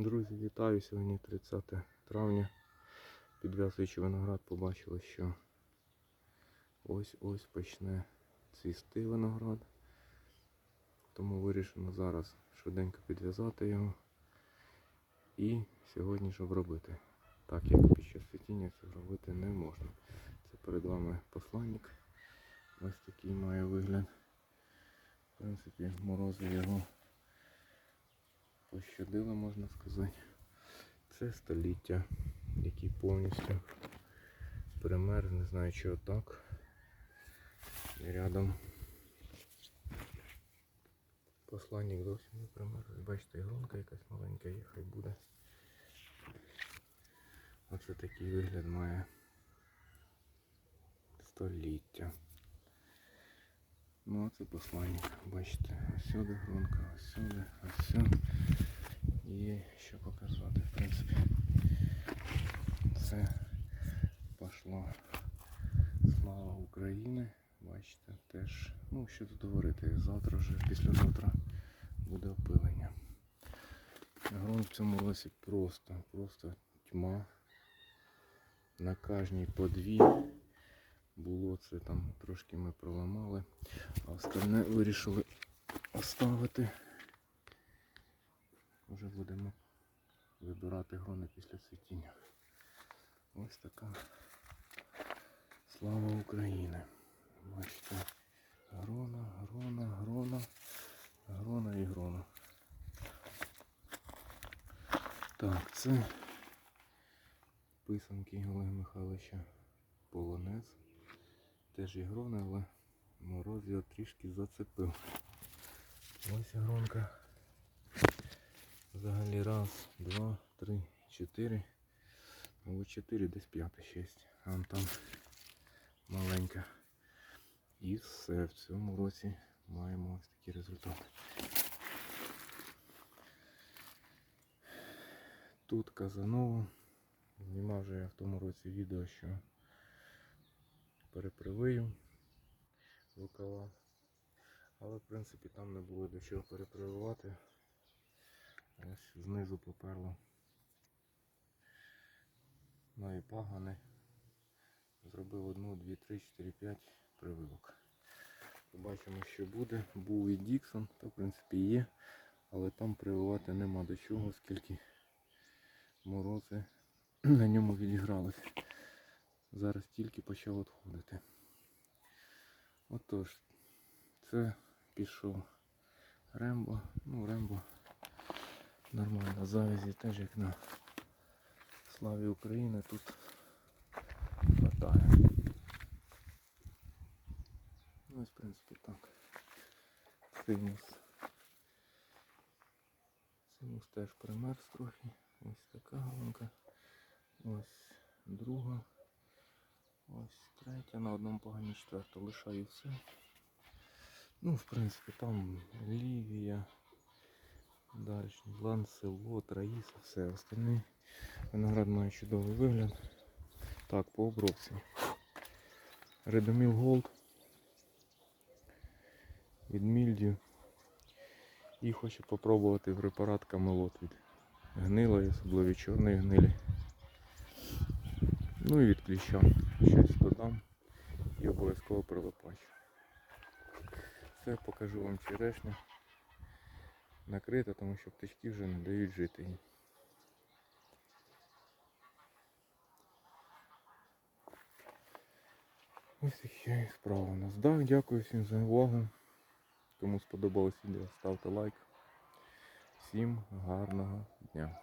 Друзі, вітаю! Сьогодні 30 травня. Підв'язуючи виноград, побачили, що ось-ось почне цвісти виноград. Тому вирішено зараз швиденько підв'язати його і сьогодні ж обробити. Так як під час цвітіння це зробити не можна. Це перед вами посланник. Ось такий має вигляд. В принципі, морози його пощадили, можна сказати. Це століття, який повністю пример, не знаю чого так. І рядом посланник зовсім не пример. Бачите, ігрунка якась маленька є, хай буде. Оце такий вигляд має століття. Ну це посланник. Бачите, ось грунка, ось сюди, ось сюди. Що показати, в принципі. Це пішла слава України. Бачите, теж, ну що тут говорити, завтра вже, післязавтра буде опилення. Грунт в цьому році просто, просто тьма. На кожній по було це там трошки ми проламали, а остальне вирішили оставити. Вже будемо вибирати грони після цвітіння. Ось така слава України. Бачите, грона, грона, грона, грона і грона. Так, це писанки Олега Михайловича Полонез. Теж і грони, але мороз його трішки зацепив. Ось гронка. Взагалі раз, два, три, чотири. Мабуть, чотири, десь п'яте, шість. А там маленька. І все. В цьому році маємо ось такі результати. Тут Казанова. Знімав вже я в тому році відео, що перепривию рукава. Але в принципі там не було до чого перепрививати. Ось знизу поперло. Ну і пагани. Зробив одну, дві, три, чотири, п'ять прививок. Побачимо, що буде. Був і Діксон, то в принципі є. Але там прививати нема до чого, оскільки морози на ньому відігралися. Зараз тільки почав відходити. Отож, це пішов Рембо. Ну, Рембо нормально. Завязі теж як на славі України тут хватає. Ну, ось, в принципі, так. Симус. Симус теж примерз трохи. Ось така галунка. Ось друга. Ось третя, на одному погані четверту лишаю все. Ну, в принципі, там Лівія, далі Ланселот, Раїса, все остальне. Виноград має чудовий вигляд. Так, по обробці. Редоміл Голд від Мільдію. І хочу попробувати препарат Камелот від гнилої, особливо чорної гнилі. Ну і від. Щось додам і обов'язково прилипач. Все, покажу вам черешню. Накрита, тому що птички вже не дають жити їй. Ось такі справи у нас. Так, дякую всім за увагу. Кому сподобалось відео, ставте лайк. Всім гарного дня.